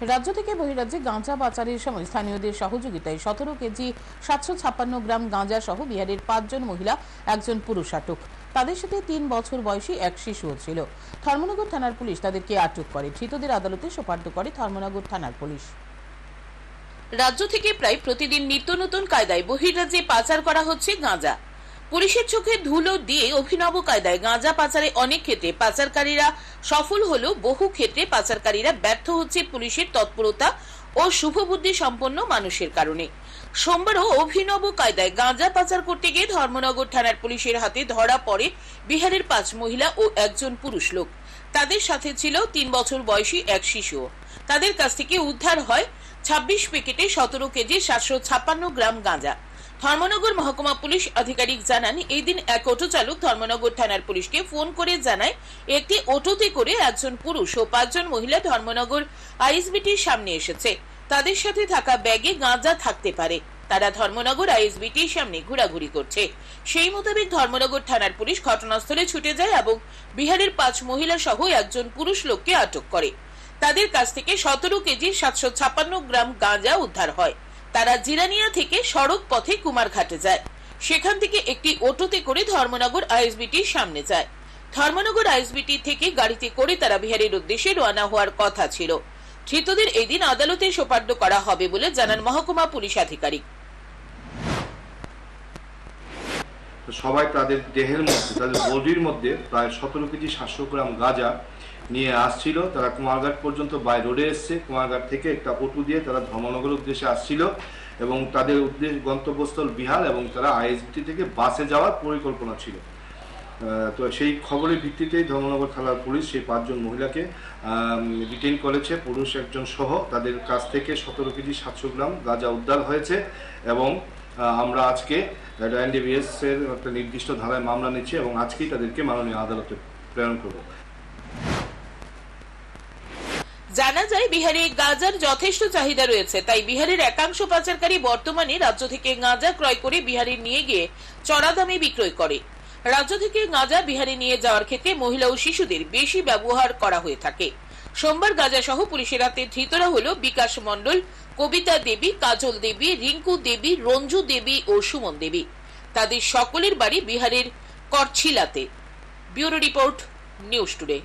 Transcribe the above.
রাজ্য থেকে বহিরাজ্যে গাঁজা পাচারের সময় স্থানীয়দের সহযোগিতায় সতেরো কেজি সাতশো ছাপ্পান্ন গ্রাম গাঁজা সহ বিহারের পাঁচজন মহিলা, একজন পুরুষ আটক। তাদের সাথে তিন বছর বয়সী এক শিশুও ছিল। ধর্মনগর থানার পুলিশ তাদেরকে আটক করে। ধৃতদের আদালতে সোপার্দ করে ধর্মনগর থানার পুলিশ। রাজ্য থেকে প্রায় প্রতিদিন নিত্য নতুন কায়দায় বহির্রাজ্যে পাচার করা হচ্ছে গাঁজা। পুলিশের চোখে ধুলো দিয়ে অভিনব কায়দায় গাঁজা পাচারে অনেক ক্ষেত্রে পাচারকারীরা সফল হলেও বহু ক্ষেত্রে পাচারকারীরা ব্যর্থ হচ্ছে পুলিশের তৎপরতা ও শুভবুদ্ধি সম্পন্ন মানুষের কারণে। সোমবারও অভিনব কায়দায় গাঁজা পাচার করতে গিয়ে ধর্মনগর থানার পুলিশের হাতে ধরা পড়ে বিহারের পাঁচ মহিলা ও একজন পুরুষ লোক। তাদের সাথে ছিল তিন বছর বয়সী এক শিশু তাদের কাছ থেকে উদ্ধার হয় ছাব্বিশ প্যাকেটে সতেরো কেজি সাতশো ছাপ্পান্ন গ্রাম গাঁজা। ধর্মনগর মহকুমা পুলিশ আধিকারিক জানান, এই দিন এক অটো চালক ধর্মনগর থানার পুলিশকে ফোন করে জানায়, একটি অটোতে করে একজন পুরুষ ও পাঁচজন মহিলা ধর্মনগর আইএসবিটির সামনে এসেছে। তাদের সাথে থাকা ব্যাগে গাঁজা থাকতে পারে। তারা ধর্মনগর আইএসবিটির সামনে ঘোরাঘুরি করছে। সেই মোতাবেক ধর্মনগর থানার পুলিশ ঘটনাস্থলে ছুটে যায় এবং বিহারের পাঁচ মহিলা সহ একজন পুরুষ লোককে আটক করে। তাদের কাছ থেকে সতেরো কেজি সাতশো ছাপ্পান্ন গ্রাম গাঁজা উদ্ধার হয়। তারা জিরানিয়া থেকে সড়ক পথে কুমারঘাটে যায়। সেখান থেকে একটি অটোতে করে ধর্মনগর আইএসবিটির সামনে যায়। ধর্মনগর আইএসবিটি থেকে গাড়িতে করে তারা বিহারের উদ্দেশ্যে রওনা হওয়ার কথা ছিল। ধৃতদের এদিন আদালতে সোপার্দ করা হবে বলে জানান মহকুমা পুলিশ আধিকারিক। তো সবাই তাদের দেহের মধ্যে, তাদের বডির মধ্যে প্রায় সতেরো কেজি সাতশো গ্রাম গাঁজা নিয়ে আসছিল। তারা কুমারঘাট পর্যন্ত বাই রোডে এসছে। কুমারঘাট থেকে একটা অটো দিয়ে তারা ধর্মনগর উদ্দেশ্যে আসছিল এবং তাদের উদ্দেশ্য গন্তব্যস্থল বিহার এবং তারা আইএসবিটি থেকে বাসে যাওয়ার পরিকল্পনা ছিল। তো সেই খবরের ভিত্তিতেই ধর্মনগর থানার পুলিশ সেই পাঁচজন মহিলাকে ডিটেইন করেছে। পুরুষ একজন সহ তাদের কাছ থেকে সতেরো কেজি সাতশো গ্রাম গাঁজা উদ্ধার হয়েছে এবং আমরা আজকে এনডিবিএস এর একটা নির্দিষ্ট ধারায় মামলা নিচ্ছি এবং আজকেই তাদেরকে মাননীয় আদালতে প্রেরণ করব। জানা যায়, বিহারে গাঁজার যথেষ্ট চাহিদা রয়েছে, তাই বিহারের একাংশ পাচারকারী বর্তমানে রাজ্য থেকে গাঁজা ক্রয় করে বিহারে নিয়ে গিয়ে চড়া দামে বিক্রয় করে। রাজ্য থেকে গাঁজা বিহারে নিয়ে যাওয়ার ক্ষেত্রে মহিলা ও শিশুদের বেশি ব্যবহার করা হয়ে থাকে। সোমবার গাঁজা সহ পুলিশের হাতে ধৃতরা হল বিকাশ মণ্ডল, কবিতা দেবী, কাজল দেবী, রিঙ্কু দেবী, রঞ্জু দেবী ও সুমন দেবী। তাদের সকলের বাড়ি বিহারের করছিলাতে। Bureau report, news today.